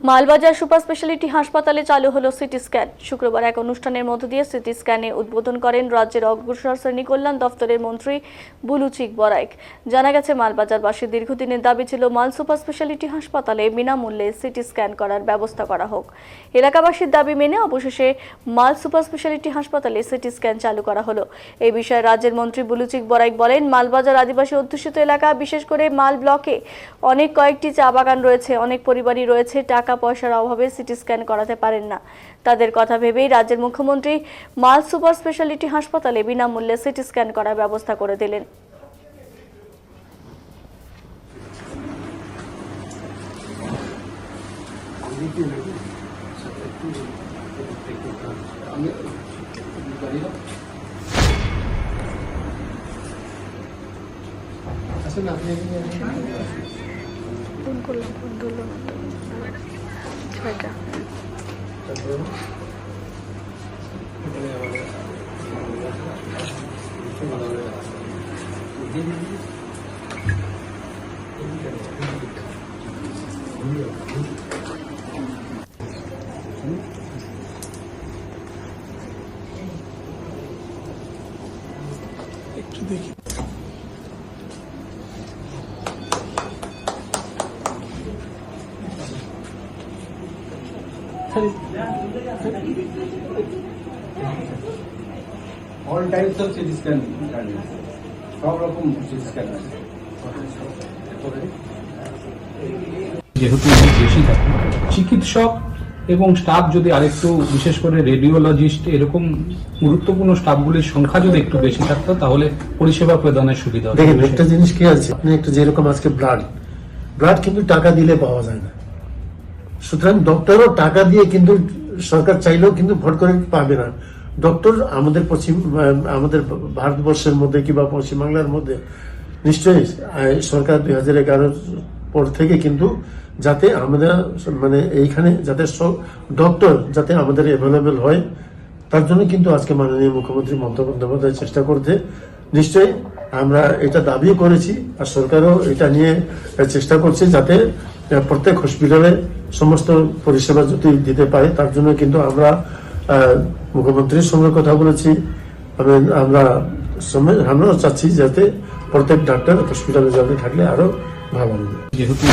Malbazar super speciality হাসপাতালে চালু হলো সিটি স্ক্যান। শুক্রবার এক অনুষ্ঠানের মধ্য দিয়ে সিটি স্ক্যানে উদ্বোধন করেন রাজ্যের অগ্রসর শ্রেণি কল্যাণ দফতরের মন্ত্রী বুলুচিক বরাইক। জানা গেছে মালবাজারবাসীর দীর্ঘদিনের দাবি ছিল, মাল সুপার স্পেশালিটি হাসপাতালে বিনামূল্যে সিটি স্ক্যান করার ব্যবস্থা করা হোক। এলাকাবাসীর দাবি মেনে অবশেষে মাল সুপার স্পেশালিটি হাসপাতালে সিটি স্ক্যান চালু করা হলো। এই বিষয়ে রাজ্যের মন্ত্রী বুলুচিক বরাইক বলেন, মালবাজার আদিবাসী অধ্যুষিত এলাকা, বিশেষ করে মাল ব্লকে অনেক কয়েকটি চা বাগান রয়েছে, অনেক পরিবারই রয়েছে, টাকা পয়সার অভাবে সিটি স্ক্যান করাতে পারেন না। তাদের কথা ভেবেই রাজ্যের মুখ্যমন্ত্রী মাল সুপার স্পেশালিটি হাসপাতালে বিনামূল্যে সিটি স্ক্যান করার ব্যবস্থা করে দিলেন। ফোন করলাম 살짝. 액기 all types of CT scan সব রকম সিটি স্ক্যান আছে যেহেতু বেশি থাকে চিকিৎসক এবং স্টাফ যদি আরেকটু বিশেষ করে রেডিওলজিস্ট এরকম গুরুত্বপূর্ণ স্টাফগুলির সংখ্যা যদি একটু বেশি থাকতো তাহলে পরিষেবা প্রদানের সুবিধা। দেখেন একটা জিনিস কি আছে? আপনি একটা যেরকম আজকে ব্লাড ব্লাড কিন্তু টাকা দিলে পাওয়া যায় না। সুতরাং ডক্টরও টাকা দিয়ে কিন্তু সরকার চাইলেও কিন্তু ভোট করে পাবে না। ডক্টর আমাদের পশ্চিম আমাদের ভারতবর্ষের মধ্যে কিংবা পশ্চিমবাংলার মধ্যে নিশ্চয়ই সরকার দুই হাজার এগারোর পর থেকে কিন্তু যাতে আমাদের মানে এইখানে যাতে ডক্টর যাতে আমাদের অ্যাভেলেবেল হয়, তার জন্য কিন্তু আজকে মাননীয় মুখ্যমন্ত্রী মমতা বন্দ্যোপাধ্যায় চেষ্টা করতে নিশ্চয়ই আমরা এটা দাবিও করেছি আর সরকারও এটা নিয়ে চেষ্টা করছে যাতে প্রত্যেক হসপিটালে সমস্ত পরিষেবা যদি দিতে পারে, তার জন্য কিন্তু আমরা মুখ্যমন্ত্রীর সঙ্গে কথা বলেছি। আমরা আমরাও চাচ্ছি যাতে প্রত্যেক ডাক্তার হসপিটালে যাতে থাকলে আরও ভালো হবে। যেহেতু